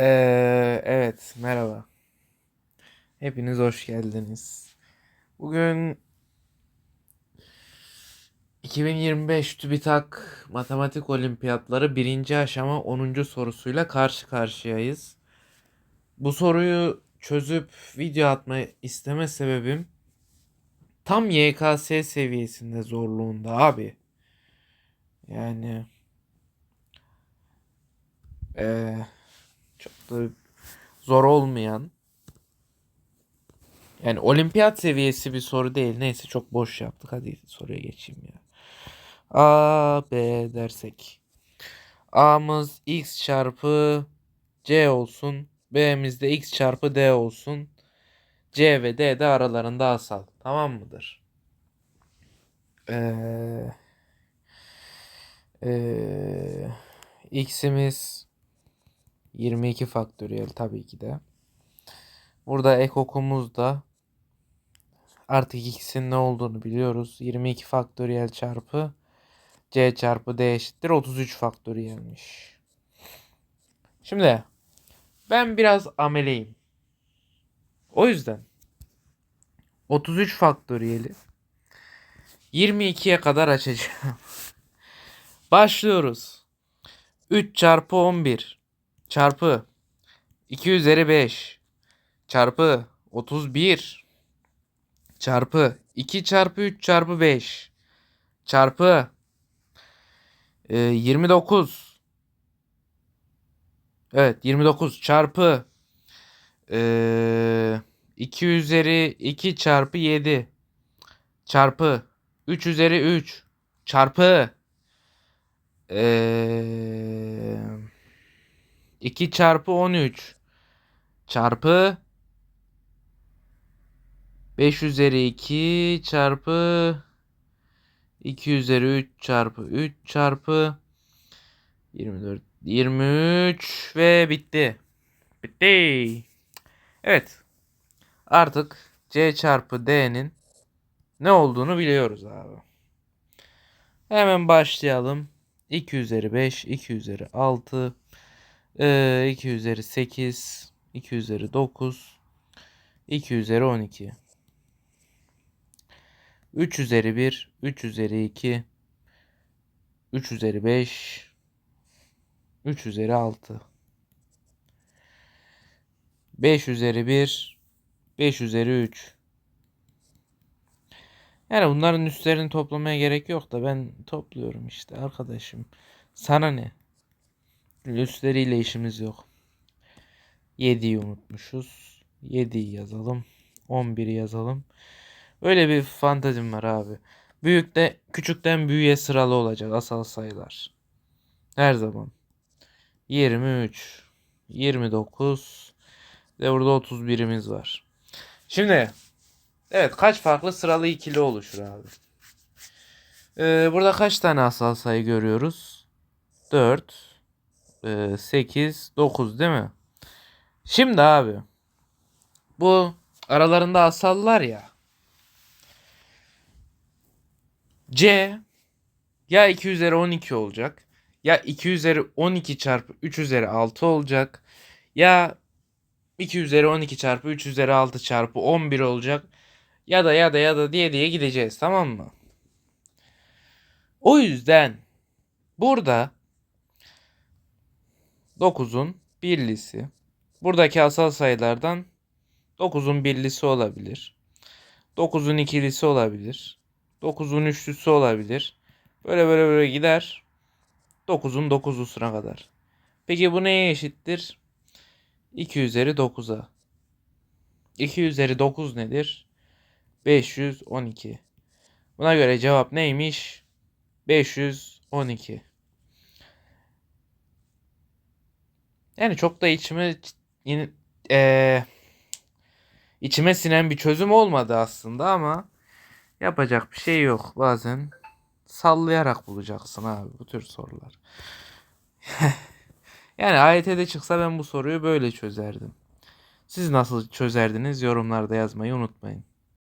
Ee, evet, merhaba. Hepiniz hoş geldiniz. Bugün 2025 TÜBİTAK Matematik Olimpiyatları birinci aşama 10. sorusuyla karşı karşıyayız. Bu soruyu çözüp video atma isteme sebebim tam YKS seviyesinde zorluğunda abi. Yani ee, da zor olmayan yani olimpiyat seviyesi bir soru değil. Neyse çok boş yaptık. Hadi soruya geçeyim ya. A, B dersek. A'mız x çarpı C olsun. B'miz de x çarpı D olsun. C ve D de aralarında asal. Tamam mıdır? Ee, ee, x'imiz 22 faktöriyel tabii ki de. Burada ek okumuz da artık ikisinin ne olduğunu biliyoruz. 22 faktöriyel çarpı c çarpı d eşittir 33 faktöriyelmiş. Şimdi ben biraz ameleyim. O yüzden 33 faktöriyeli 22'ye kadar açacağım. Başlıyoruz. 3 çarpı 11 çarpı 2 üzeri 5 çarpı 31 çarpı 2 çarpı 3 çarpı 5 çarpı e, 29 Evet 29 çarpı e, 2 üzeri 2 çarpı 7 çarpı 3 üzeri 3 çarpı e, 2 çarpı 13 çarpı 5 üzeri 2 çarpı 2 üzeri 3 çarpı 3 çarpı 24 23 ve bitti. Bitti. Evet. Artık C çarpı D'nin ne olduğunu biliyoruz abi. Hemen başlayalım. 2 üzeri 5, 2 üzeri 6, 2 üzeri 8, 2 üzeri 9, 2 üzeri 12. 3 üzeri 1, 3 üzeri 2, 3 üzeri 5, 3 üzeri 6. 5 üzeri 1, 5 üzeri 3. Yani bunların üstlerini toplamaya gerek yok da ben topluyorum işte arkadaşım. Sana ne? Üstleriyle işimiz yok. 7'yi unutmuşuz. 7'yi yazalım. 11'i yazalım. Öyle bir fantazim var abi. Büyük de küçükten büyüğe sıralı olacak asal sayılar. Her zaman. 23, 29 ve burada 31'imiz var. Şimdi evet kaç farklı sıralı ikili oluşur abi? Ee, burada kaç tane asal sayı görüyoruz? 4, 8, 9 değil mi? Şimdi abi bu aralarında asallar ya. C ya 2 üzeri 12 olacak. Ya 2 üzeri 12 çarpı 3 üzeri 6 olacak. Ya 2 üzeri 12 çarpı 3 üzeri 6 çarpı 11 olacak. Ya da ya da ya da diye diye gideceğiz tamam mı? O yüzden burada 9'un birlisi. Buradaki asal sayılardan 9'un birlisi olabilir. 9'un ikilisi olabilir. 9'un üçlüsü olabilir. Böyle böyle böyle gider. 9'un 9'lusuna kadar. Peki bu neye eşittir? 2 üzeri 9'a. 2 üzeri 9 nedir? 512. Buna göre cevap neymiş? 512. Yani çok da içime yine ee, içime sinen bir çözüm olmadı aslında ama yapacak bir şey yok. Bazen sallayarak bulacaksın abi bu tür sorular. yani AYT'de çıksa ben bu soruyu böyle çözerdim. Siz nasıl çözerdiniz yorumlarda yazmayı unutmayın.